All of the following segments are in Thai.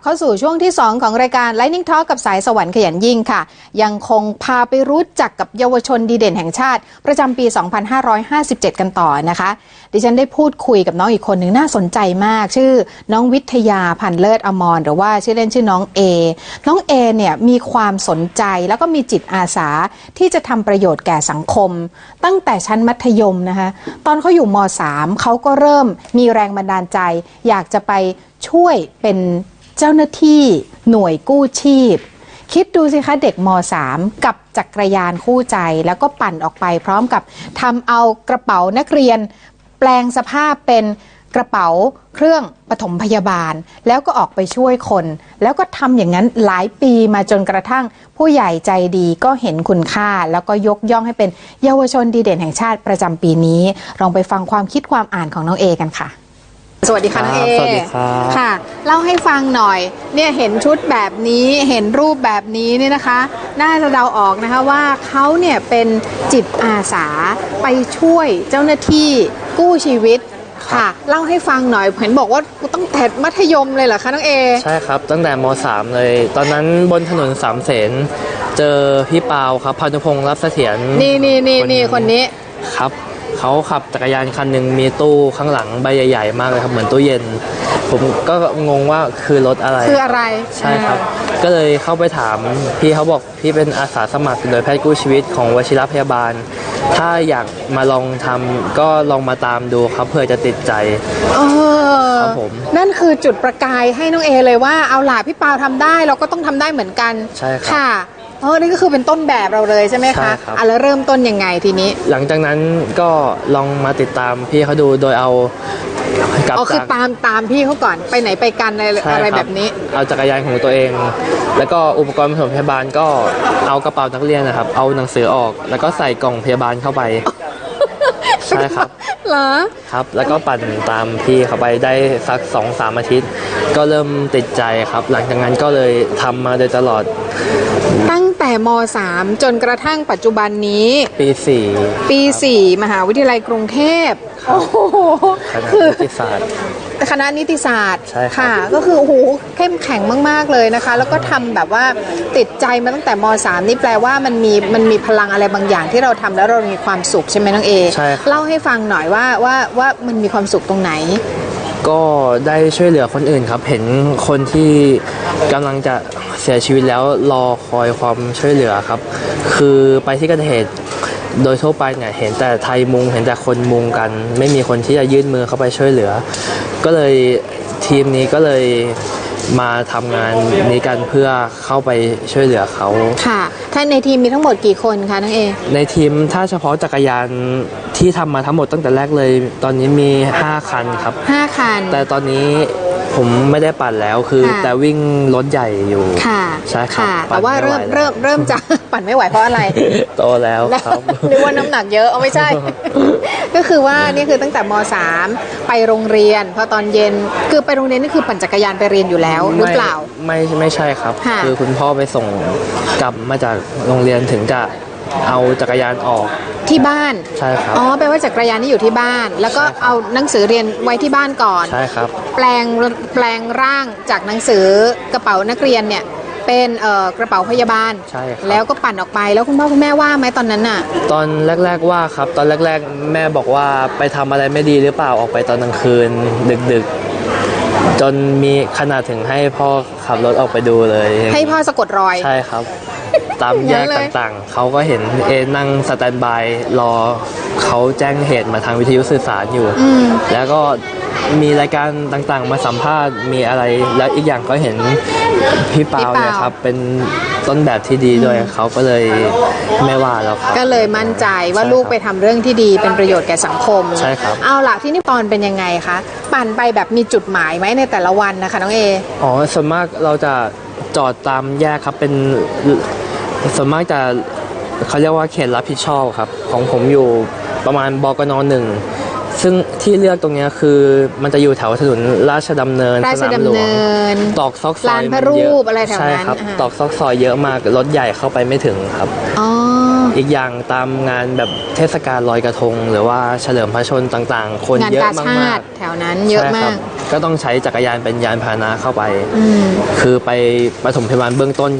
บเข้าสู่ช่วงที่ 2 ของรายการ Lightning Talk กับสายสวรรค์ขยันยิ่งค่ะ ยังคงพาไปรู้จักกับเยาวชนดีเด่นแห่งชาติ ประจำปี 2557 กันต่อนะคะ ดิฉันได้พูดคุยกับน้องอีกคนหนึ่งน่าสนใจมาก ชื่อน้องวิทยาพันเลิศอมรหรือว่าชื่อเล่นชื่อน้องเอน้องเอเนี่ยมีความสนใจแล้วก็มีจิตอาสาที่จะทำประโยชน์แก่สังคม ตั้งแต่ชั้นมัธยมนะคะ ตอนเขาอยู่ม .3 เขาก็เริ่มมีแรงบันดาลใจ อยากจะไปช่วยเป็น เจ้าหน้าที่หน่วยกู้ชีพ คิดดูสิคะเด็กม .3 กับจักรยานคู่ใจแล้วก็ปั่นออกไปพร้อมกับทำเอากระเป๋านักเรียน แปลงสภาพเป็นกระเป๋าเครื่องปฐมพยาบาล แล้วก็ออกไปช่วยคน แล้วก็ทำอย่างนั้นหลายปีมาจนกระทั่ง ผู้ใหญ่ใจดีก็เห็นคุณค่า แล้วก็ยกย่องให้เป็นเยาวชนดีเด่นแห่งชาติประจำปีนี้ลองไปฟังความคิดความอ่านของน้องเอกันค่ะ สวัสดีค่ะน้องเอครับสวัสดีครับค่ะ เล่าให้ฟังหน่อย เนี่ยเห็นชุดแบบนี้ เห็นรูปแบบนี้เนี่ยนะคะ น่าจะเดาออกนะคะว่าเขาเนี่ยเป็นจิตอาสาไปช่วยเจ้าหน้าที่กู้ชีวิตค่ะ เล่าให้ฟังหน่อย เห็นบอกว่าต้องแต่มัธยมเลยเหรอคะน้องเอ ใช่ครับ ตั้งแต่ม .3 เลย ตอนนั้นบนถนนสามเสนเจอพี่ปาวครับพานุพงศ์รับเสถียร นี่นี่นี่นี่คนนี้ ครับ เขาขับจักรยานคันหนึ่งมีตู้ข้างหลังใบใหญ่ๆมากเลยครับเหมือนตู้เย็น ผมก็งงว่าคือรถอะไร คืออะไรใช่ครับ ก็เลยเข้าไปถามพี่เขาบอกพี่เป็นอาสาสมัครหน่วยแพทย์กู้ชีวิตของวชิรพยาบาล ถ้าอยากมาลองทำก็ลองมาตามดูครับเพื่อจะติดใจเออครับผมนั่นคือจุดประกายให้น้องเอเลยว่าเอาล่ะพี่ปาวทำได้เราก็ต้องทำได้เหมือนกันใช่ครับค่ะเออนี่ก็คือเป็นต้นแบบเราเลยใช่ไหมใช่คะครับ อะแล้วเริ่มต้นยังไงทีนี้หลังจากนั้นก็ลองมาติดตามพี่เขาดูโดยเอากลับอ๋อคือจาก ตามตามพี่เขาก่อนไปไหนไปกันอะไรใช่อะไรคแบบนี้ เอาจักรยานของตัวเอง แล้วก็อุปกรณ์ปฐมพยาบาลก็เอากระเป๋านักเรียนนะครับ เอาหนังสือออก แล้วก็ใส่กล่องพยาบาลเข้าไป ใช่ครับ เหรอครับ แล้วก็ปั่นตามพี่เขาไปได้สักสองสามอาทิตย์ ก็เริ่มติดใจครับ หลังจากนั้นก็เลยทำมาโดยตลอดตั้ง แต่ม .3 จนกระทั่งปัจจุบันนี้ ปีสี่ปี 4 มหาวิทยาลัยกรุงเทพครับโอ้โหคณะคือนิติศาสตร์ คณะนิติศาสตร์ใช่ครับ ค่ะ ก็คือโอ้โหเข้มแข็งมาก ๆ เลยนะคะ แล้วก็ทำแบบว่าติดใจมาตั้งแต่ม .3 นี่แปลว่ามันมีมันมีพลังอะไรบางอย่างที่เราทำแล้วเรามีความสุขใช่ไหมน้องเอ ใช่ครับ เล่าให้ฟังหน่อยว่าว่าว่ามันมีความสุขตรงไหน ก็ได้ช่วยเหลือคนอื่นครับ เห็นคนที่กำลังจะเสียชีวิตแล้วรอคอยความช่วยเหลือครับ คือไปที่เกิดเหตุโดยทั่วไปเนี่ยเห็นแต่ไทยมุง เห็นแต่คนมุงกัน ไม่มีคนที่จะยื่นมือเข้าไปช่วยเหลือ ก็เลยทีมนี้ก็เลย มาทำงานนี้กันเพื่อเข้าไปช่วยเหลือเขา ค่ะท่านในทีมมีทั้งหมดกี่คนคะน้องเอ ในทีมถ้าเฉพาะจักรยานที่ทำมาทั้งหมดตั้งแต่แรกเลย ตอนนี้มี 5 คันครับ ห้าคัน แต่ตอนนี้ ผมไม่ได้ปั่นแล้วคือ ค่ะ แต่วิ่งรถใหญ่อยู่ ค่ะใช่ครับค่ะปั่แต่นว่าไม่เริ่มไหวแล้ว เริ่มเริ่มจะ ปั่นไม่ไหวเพราะอะไรโตแล้วครับ นึกว่าน้ำหนักเยอะเอาไม่ใช่ ก็คือว่านี่คือตั้งแต่ม .3 ไปโรงเรียน พอตอนเย็นคือไปโรงเรียนนี่คือปั่นจักรยานไปเรียนอยู่แล้วหรือเปล่า ไม่ไม่ไม่ใช่ครับค่ะคือคุณพ่อไปส่งกลับมาจากโรงเรียนถึงจะ เอาจักรยานออก ที่บ้าน ใช่ครับ อ๋อ แปลว่าจักรยานนี่อยู่ที่บ้าน แล้วก็ใช่ครับเอาหนังสือเรียนไว้ที่บ้านก่อน ใช่ครับ แปลงแปลงร่างจากหนังสือกระเป๋านักเรียนเนี่ยเป็นเอ่อกระเป๋าพยาบาล ใช่ครับ แล้วก็ปั่นออกไป แล้วคุณพ่อคุณแม่ว่าไหมตอนนั้นน่ะ ตอนแรก ๆว่าครับ ตอนแรก ๆ แม่บอกว่าไปทำอะไรไม่ดีหรือเปล่า ออกไปตอนกลางคืน ดึก ๆจนมีขนาดถึงให้พ่อขับรถออกไปดูเลย ให้พ่อสะกดรอย ใช่ครับ ตามแยกงั้นเลยต่างๆ เขาก็เห็นเอนั่งสแตนบายรอเขาแจ้งเหตุมาทางวิทยุสื่อสารอยู่อืมแล้วก็มีรายการต่างๆ มาสัมภาษณ์มีอะไร แล้วอีกอย่างก็เห็นพี่เปาพี่เปาเนี่ยครับ เป็นต้นแบบที่ดีด้วยเขาก็เลยไม่ว่าแล้วครับก็เลยมั่นใจว่าใช่ครับลูกไปทำเรื่องที่ดีเป็นประโยชน์แก่สังคมใช่ครับเอาล่ะที่นี่ตอนเป็นยังไงคะปั่นไปแบบมีจุดหมายไหมในแต่ละวันนะคะน้องเออ๋อส่วนมากเราจะจอดตามแยกครับเป็น ส่วนมากจะเขาเรียกว่าเขตรับผิดชอบครับ ของผมอยู่ประมาณบกนหนึ่งซึ่งที่เลือกตรงเนี้ยคือมันจะอยู่แถวถนนราชดำเนินราชสนามดำหลวเนิงนตอกซอกซอยลานพระมันเยรูปอะไรแถวนั้นใช่ครับอ่าตอกซอกซอยเยอะมากรถใหญ่เข้าไปไม่ถึงครับอ๋อ อีกอย่างตามงานแบบเทศกาลลอยกระทง หรือว่าเฉลิมพระชนม์ต่างๆ คนงานเยอะกาชามากติแถวนั้นๆเยอะใช่คมารับก ก็ต้องใช้จักรยานเป็นยานพาหนะเข้าไป อืม คือไปปฐมพยาบาลเบื้องต้น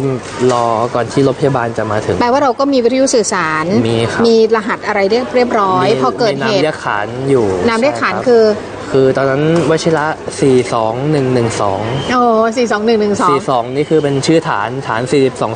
รอก่อนที่รถพยาบาลจะมาถึง แปลว่าเราก็มีวิทยุสื่อสาร มีครับ มีรหัสอะไรเรียบเรียบร้อยมีพอเกิดมีเหนามตุเรียกขานอยู่นามเรียกขานใช่บคือ คือตอนนั้นวชิระ42112 โอ้สี่สองหนึ่งหนึ่งสอง 42 นี่คือเป็นชื่อฐานฐาน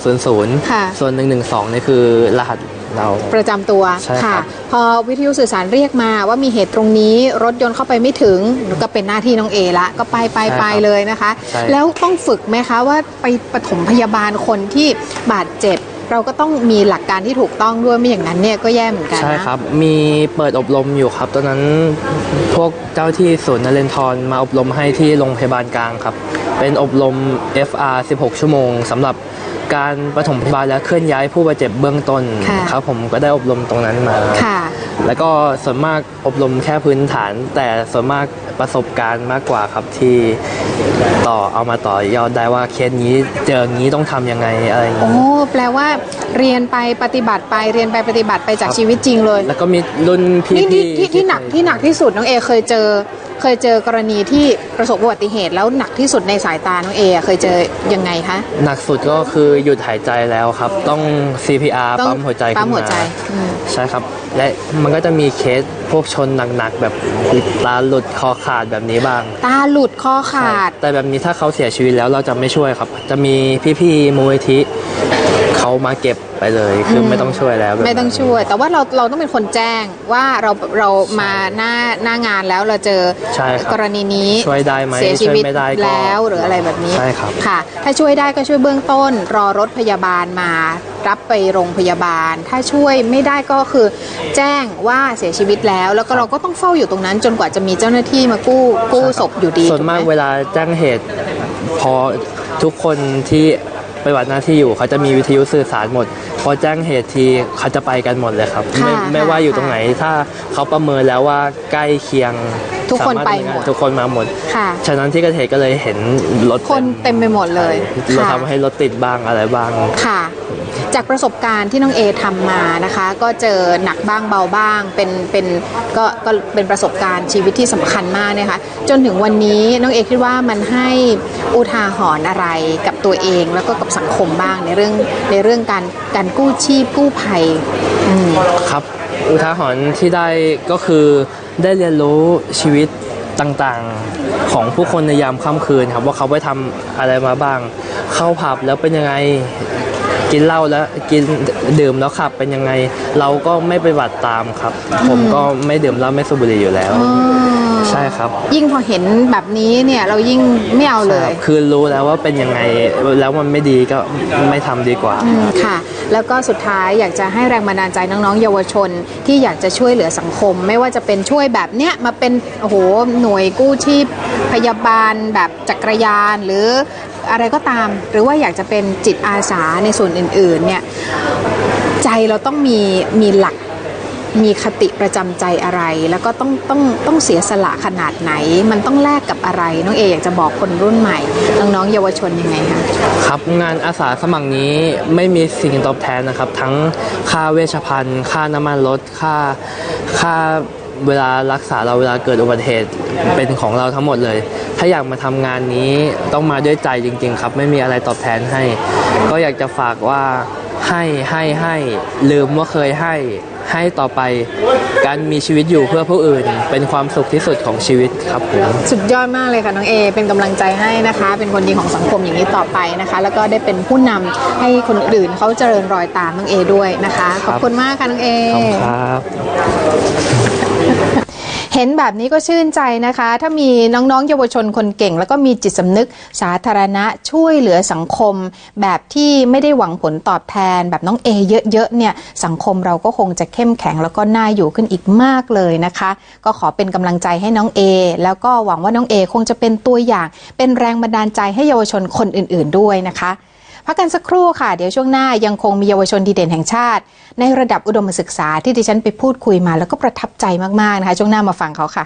4200 ค่ะ ส่วน 112 นี่คือรหัสเรา ประจำตัวใช่ครับ พอวิทยุสื่อสารเรียกมาว่ามีเหตุตรงนี้รถยนต์เข้าไปไม่ถึงก็เป็นหน้าที่น้องเอละก็ไปไปไปเลยนะคะ ใช่ แล้วต้องฝึกไหมคะว่าไปปฐมพยาบาลคนที่บาดเจ็บ เราก็ต้องมีหลักการที่ถูกต้องด้วยไม่อย่างนั้นเนี่ยก็แย่เหมือนกันใช่นะครับ มีเปิดอบรมอยู่ครับ ตอนนั้นพวกเจ้าที่ศูนย์นเรนทรมาอบรมให้ที่โรงพยาบาลกลางครับ เป็นอบรม FR 16 ชั่วโมงสำหรับการปฐมพยาบาลและเคลื่อนย้ายผู้บาดเจ็บเบื้องต้นค่ะครับผมก็ได้อบรมตรงนั้นมาค่ะ แล้วก็ส่วนมากอบรมแค่พื้นฐาน แต่ส่วนมากประสบการณ์มากกว่าครับที่ต่อเอามาต่อยอดได้ว่าเคสนี้เจออย่างนี้ต้องทำยังไงอะไรอย่างโอ้ นี้แปลว่าเรียนไปปฏิบัติไปเรียนไปปฏิบัติไปจากชีวิตจริงเลย แล้วก็มีรุ่นพี่นี่ที่ที่ที่ที่หนักที่หนักที่สุดน้องเอเคยเจอ เคยเจอกรณีที่ประสบอุบัติเหตุแล้วหนักที่สุดในสายตาน้องเออะเคยเจอยังไงคะ หนักสุดก็คือหยุดหายใจแล้วครับ ต้อง CPR ต้องปั๊มหัวใจปั๊ขึ้มนหัวมาใจอืม ใช่ครับ และมันก็จะมีเคสพวกชนหนักๆแบบตาหลุดคอขาดแบบนี้บ้าง ตาหลุดคอขาด แต่แบบนี้ถ้าเขาเสียชีวิตแล้วเราจะไม่ช่วยครับ จะมีพี่ๆมูลนิธิเขา มาเก็บไปเลยคือไม่ต้องช่วยแล้วแบบนั้นไม่ต้องช่วย แต่ว่าเราเราต้องเป็นคนแจ้งว่าเราเรามาหน้าหน้างานแล้วเราเจอใช่ครับกรณีนี้ช่วยได้ไหมเสียชีวิตช่วยไม่ได้ก็แล้วหรืออะไรแบบนี้ใช่ครับค่ะ ถ้าช่วยได้ก็ช่วยเบื้องต้น รอรถพยาบาลมารับไปโรงพยาบาล ถ้าช่วยไม่ได้ก็คือแจ้งว่าเสียชีวิตแล้ว แล้วก็เราก็ต้องเฝ้าอยู่ตรงนั้น จนกว่าจะมีเจ้าหน้าที่มากู้กู้ศพอยู่ดีส่วนมากถูไหเวลาแจ้งเหตุพอทุกคนที่ ปฏิบัติหน้าที่อยู่เขาจะมีวิทยุสื่อสารหมด พอแจ้งเหตุทีเขาจะไปกันหมดเลยครับค่ะไม่ไม่ว่าอยู่ค่ะตรงไหนถ้าเขาประเมินแล้วว่าใกล้เคียงทุกคนสามารถไปดำเงาหมด ทุกคนมาหมด ค่ะ ฉะนั้นที่เกระเทศก็เลยเห็นรถคนเต็มไปหมดเลยเราค่ะ ทำให้รถติดบ้างอะไรบ้าง ค่ะ จากประสบการณ์ที่น้องเอทำมานะคะ ก็เจอหนักบ้างเบาบ้าง เป็นเป็นก็ก็เป็นประสบการณ์ชีวิตที่สำคัญมากนะคะ จนถึงวันนี้น้องเอคิดว่ามันให้อุทาหรณ์อะไรกับตัวเองแล้วก็กับสังคมบ้างในเรื่องในเรื่องการการกู้ชีพกู้ภัยครับ อุทาหรณ์ที่ได้ก็คือได้เรียนรู้ชีวิตต่างๆของผู้คนในยามค่ำคืนครับว่าเขาไปทำอะไรมาบ้าง เข้าผับแล้วเป็นยังไง กินเหล้าแล้วกินดื่มแล้วขับเป็นยังไง เราก็ไม่ไปบัติตามครับ ผมก็ไม่ดื่มเหล้าไม่สูบบุหรี่อยู่แล้วอ๋อใช่ครับ ยิ่งพอเห็นแบบนี้เนี่ยเรายิ่งไม่เอาเลย คือรู้แล้วว่าเป็นยังไงแล้วมันไม่ดีก็ไม่ทำดีกว่าอืมค่ะ แล้วก็สุดท้ายอยากจะให้แรงบันดาลใจน้องๆ เยาวชนที่อยากจะช่วยเหลือสังคม ไม่ว่าจะเป็นช่วยแบบเนี้ยมาเป็นโอ้โหหน่วยกู้ชีพพยาบาลแบบจักรยานหรือ อะไรก็ตาม หรือว่าอยากจะเป็นจิตอาสาในส่วนอื่นๆเนี่ยใจเราต้องมีมีหลักมีคติประจำใจอะไร แล้วก็ต้องต้องต้องเสียสละขนาดไหน มันต้องแลกกับอะไร น้องเออยากจะบอกคนรุ่นใหม่ น้องๆเยาวชนยังไงคะครับงานอาสาสมัครนี้ไม่มีสิ่งตอบแทนนะครับ ทั้งค่าเวชภัณฑ์ ค่าน้ำมันรถค่าค่า เวลารักษาเราเวลาเกิดอุบัติเหตุเป็นของเราทั้งหมดเลย ถ้าอยากมาทำงานนี้ต้องมาด้วยใจจริง ๆ ครับ ไม่มีอะไรตอบแทนให้ ก็อยากจะฝากว่าให้ให้ให้ลืมว่าเคยให้ให้ต่อไปการมีชีวิตอยู่เพื่อผู้อื่น เป็นความสุขที่สุดของชีวิตครับผมสุดยอดมากเลยค่ะน้องเอเป็นกำลังใจให้นะคะ เป็นคนดีของสังคมอย่างนี้ต่อไปนะคะ แล้วก็ได้เป็นผู้นำให้คนอื่นเขาเจริญรอยตามน้องเอด้วยนะคะ ขอบคุณมากค่ะน้องเอขอบคุณครับ เห็นแบบนี้ก็ชื่นใจนะคะ ถ้ามีน้องๆ เยาวชนคนเก่ง แล้วก็มีจิตสำนึกสาธารณะช่วยเหลือสังคม แบบที่ไม่ได้หวังผลตอบแทน แบบน้องเอเยอะๆเนี่ยสังคมเราก็คงจะเข้มแข็งแล้วก็น่าอยู่ขึ้นอีกมากเลยนะคะ ก็ขอเป็นกำลังใจให้น้องเอแล้วก็หวังว่าน้องเอคงจะเป็นตัวอย่าง เป็นแรงบันดาลใจให้เยาวชนคนอื่น ๆด้วยนะคะ พักกันสักครู่ค่ะ เดี๋ยวช่วงหน้ายังคงมีเยาวชนดีเด่นแห่งชาติ ในระดับอุดมศึกษาที่ดิฉันไปพูดคุยมาแล้วก็ประทับใจมากๆนะคะ ช่วงหน้ามาฟังเขาค่ะ